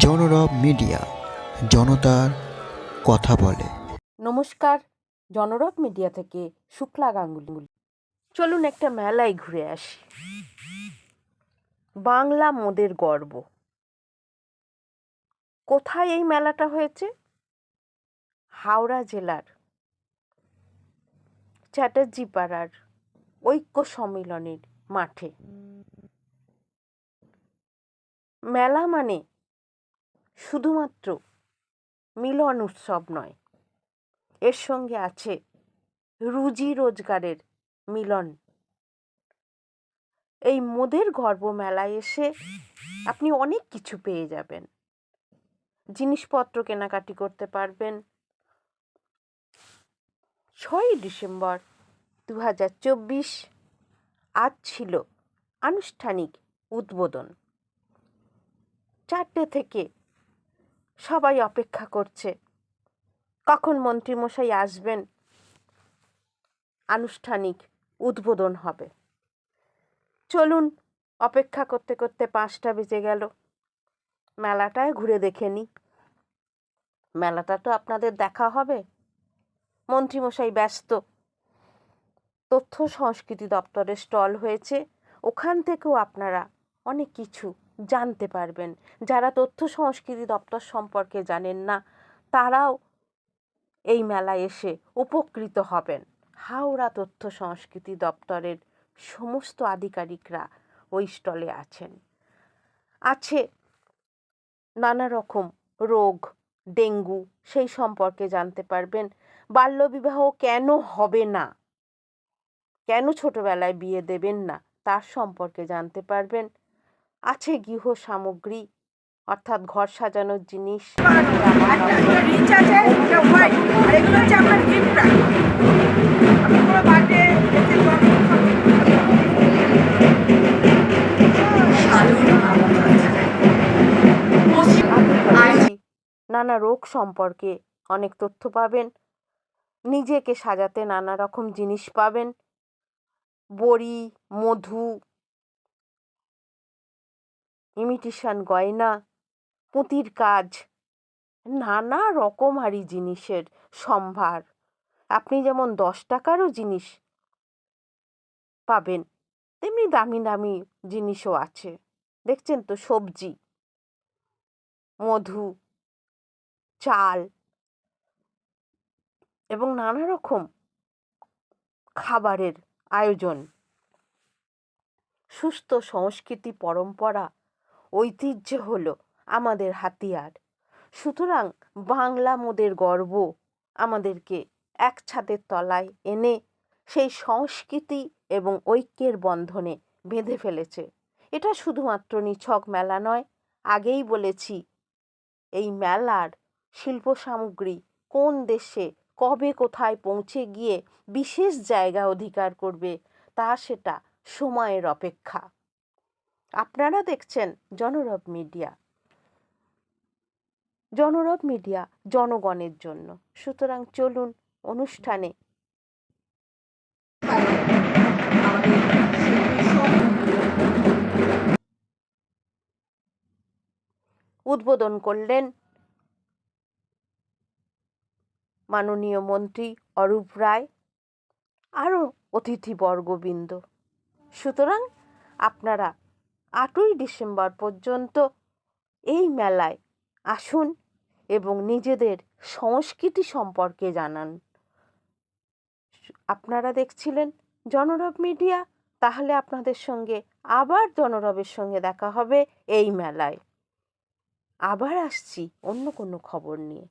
জনরব media, জনতার কথা বলে। নমস্কার, জনরব মিডিয়া থেকে শুক্লা গাঙ্গুলি। চলুন একটা মেলায় ঘুরে আসি। বাংলা মোদের গর্ব। কোথায় এই মেলাটা হয়েছে? হাওড়া জেলার চ্যাটার্জি পাড়ার ঐক্য সম্মিলনের মাঠে। মেলা মানে শুধুমাত্র মিলন উৎসব নয়, এর সঙ্গে আছে রুজি রোজগারের মিলন। এই মোদের গর্ব মেলায় এসে আপনি অনেক কিছু পেয়ে যাবেন। জিনিসপত্র কেনাকাটি করতে পারবেন। ছয়ই ডিসেম্বর দু হাজার চব্বিশ আজ ছিল আনুষ্ঠানিক উদ্বোধন। চারটে থেকে সবাই অপেক্ষা করছে। কখন মন্ত্রীমশাই আসবেন? আনুষ্ঠানিক উদ্বোধন হবে। চলুন, অপেক্ষা করতে করতে পাঁচটা বেজে গেল। মেলাটায় ঘুরে দেখে নিই। মেলাটা তো আপনাদের দেখা হবে। মন্ত্রীমশাই ব্যস্ত। তথ্য সংস্কৃতি দপ্তরের স্টল হয়েছে। ওখান থেকেও আপনারা অনেক কিছু জানতে পারবেন। যারা তথ্য সংস্কৃতি দপ্তর সম্পর্কে জানেন না, তারাও এই মেলায় এসে উপকৃত হবেন। হাওড়া তথ্য সংস্কৃতি দপ্তরের সমস্ত আধিকারিকরা ওই স্টলে আছেন। আছে নানা রকম রোগ, ডেঙ্গু সেই সম্পর্কে জানতে পারবেন। বাল্যবিবাহ কেন হবে না? কেন ছোটবেলায় বিয়ে দেবেন না? তার সম্পর্কে জানতে পারবেন। আছে গৃহ সামগ্রী অর্থাৎ ঘর সাজানোর জিনিস। নানা রোগ সম্পর্কে অনেক তথ্য পাবেন। নিজেকে সাজাতে নানা রকম জিনিস পাবেন। বড়ি, মধু ইমিটেশন গয়না, পুঁতির কাজ, নানা রকমারি জিনিসের সম্ভার। আপনি যেমন দশ টাকারও জিনিস পাবেন, তেমনি দামি দামি জিনিসও আছে। দেখছেন তো সবজি, মধু, চাল এবং নানা রকম খাবারের আয়োজন। সুস্থ সংস্কৃতি, পরম্পরা ঐতিহ্য হলো আমাদের হাতিয়ার। সুতরাং বাংলা মোদের গর্ব আমাদেরকে এক ছাদের তলায় এনে সেই সংস্কৃতি এবং ঐক্যের বন্ধনে বেঁধে ফেলেছে। এটা শুধুমাত্র নিছক মেলা নয়, আগেই বলেছি, এই মেলার শিল্প সামগ্রী কোন দেশে, কবে, কোথায় পৌঁছে গিয়ে বিশেষ জায়গা অধিকার করবে তা সেটা সময়ের অপেক্ষা। আপনারা দেখছেন জনরব মিডিয়া। জনরব মিডিয়া জনগণের জন্য। সুতরাং চলুন অনুষ্ঠানে। উদ্বোধন করলেন মাননীয় মন্ত্রী অরূপ রায়, আরও অতিথিবর্গবৃন্দ। সুতরাং আপনারা আটই ডিসেম্বর পর্যন্ত এই মেলায় আসুন এবং নিজেদের সংস্কৃতি সম্পর্কে জানান। আপনারা দেখছিলেন জনরব মিডিয়া, তাহলে আপনাদের সঙ্গে আবার জনরবের সঙ্গে দেখা হবে এই মেলায়। আবার আসছি অন্য কোনো খবর নিয়ে।